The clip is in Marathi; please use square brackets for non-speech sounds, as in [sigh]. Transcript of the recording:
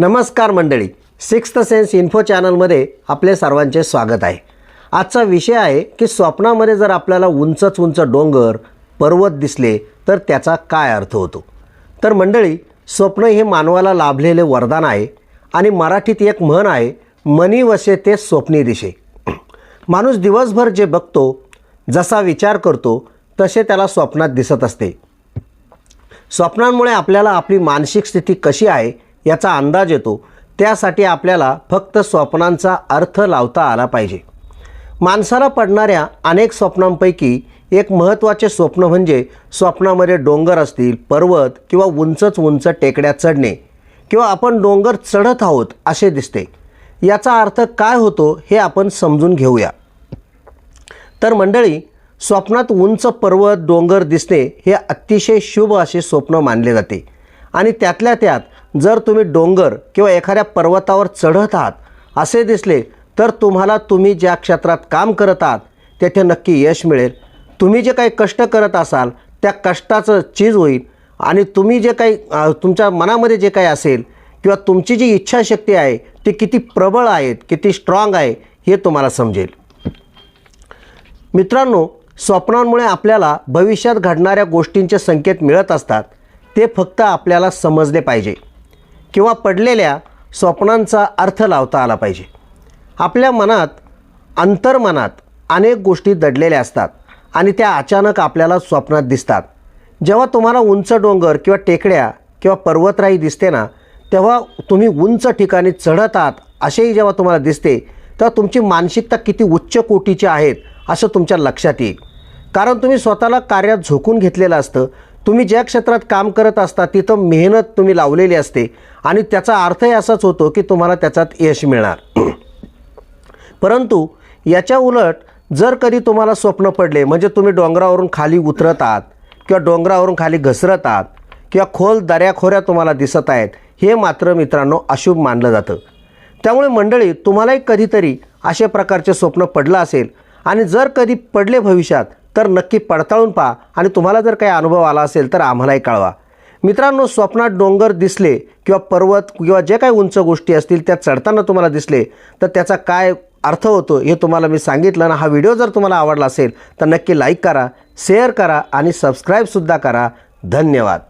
नमस्कार मंडळी. सिक्स्थ सेन्स इन्फो चॅनलमध्ये आपले सर्वांचे स्वागत आहे. आजचा विषय आहे की स्वप्नामध्ये जर आपल्याला उंचच उंच डोंगर पर्वत दिसले तर त्याचा काय अर्थ होतो? तर मंडळी स्वप्न हे मानवाला लाभलेले वरदान आहे आणि मराठीत एक म्हण आहे मनी वसे ते स्वप्नी दिशे. माणूस दिवसभर जे बघतो जसा विचार करतो तसे त्याला स्वप्नात दिसत असते. स्वप्नांमुळे आपल्याला आपली मानसिक स्थिती कशी आहे याचा अंदाज येतो. त्यासाठी आपल्याला फक्त स्वप्नांचा अर्थ लावता आला पाहिजे. माणसाला पडणाऱ्या अनेक स्वप्नांपैकी एक महत्त्वाचे स्वप्न म्हणजे स्वप्नामध्ये डोंगर असतील पर्वत किंवा उंचच उंच टेकड्या चढणे किंवा आपण डोंगर चढत आहोत असे दिसते. याचा अर्थ काय होतो हे आपण समजून घेऊया. तर मंडळी स्वप्नात उंच पर्वत डोंगर दिसणे हे अतिशय शुभ असे स्वप्न मानले जाते आणि त्यातल्या त्यात जर तुम्ही डोंगर किंवा एखाद्या पर्वतावर चढत आहात असे दिसले तर तुम्हाला तुम्ही ज्या क्षेत्रात काम करत आहात तेथे नक्की यश मिळेल. तुम्ही जे काही कष्ट करत असाल त्या कष्टाचं चीज होईल. आणि तुम्ही जे काही तुमच्या मनामध्ये जे काही असेल किंवा तुमची जी इच्छाशक्ती आहे ती किती प्रबळ आहेत किती स्ट्रॉंग आहे हे तुम्हाला समजेल. मित्रांनो स्वप्नांमुळे आपल्याला भविष्यात घडणाऱ्या गोष्टींचे संकेत मिळत असतात. ते फक्त आपल्याला समजले पाहिजे. किंवा पडलेल्या स्वप्नांचा अर्थ लावता आला पाहिजे. आपल्या मनात अंतर्मनात अनेक गोष्टी दडलेल्या असतात आणि त्या अचानक आपल्याला स्वप्नात दिसतात. जेव्हा तुम्हाला उंच डोंगर किंवा टेकड्या किंवा पर्वतराई दिसते ना तेव्हा तुम्ही उंच ठिकाणी चढत आहात असेही जेव्हा तुम्हाला दिसते तेव्हा तुमची मानसिकता किती उच्च कोटीची आहेत असं तुमच्या लक्षात येईल. कारण तुम्ही स्वतःला कार्यात झोकून घेतलेलं असतं तुम्ही ज्या क्षेत्रात काम करत असता तिथं मेहनत तुम्ही लावलेली असते. आणि त्याचा अर्थही असाच होतो की तुम्हाला त्याच्यात यश मिळणार. [clears throat] परंतु याच्या उलट जर कधी तुम्हाला स्वप्न पडले म्हणजे तुम्ही डोंगरावरून खाली उतरत आहात किंवा डोंगरावरून खाली घसरत आहात किंवा खोल दऱ्याखोऱ्या तुम्हाला दिसत आहेत हे मात्र मित्रांनो अशुभ मानलं जातं. त्यामुळे मंडळी तुम्हालाही कधीतरी अशा प्रकारचे स्वप्न पडलं असेल. आणि जर कधी पडले भविष्यात तर नक्की पडताळून पहा. आणि तुम्हाला जर काही अनुभव आला असेल तर आम्हालाही कळवा. मित्रांनो स्वप्नात डोंगर दिसले किंवा पर्वत किंवा जे काही उंच गोष्टी असतील त्या चढताना तुम्हाला दिसले तर त्याचा काय अर्थ होतो हे तुम्हाला मी सांगितलं ना हा व्हिडिओ जर तुम्हाला आवडला असेल तर नक्की लाईक करा शेअर करा आणि सबस्क्राईबसुद्धा करा. धन्यवाद.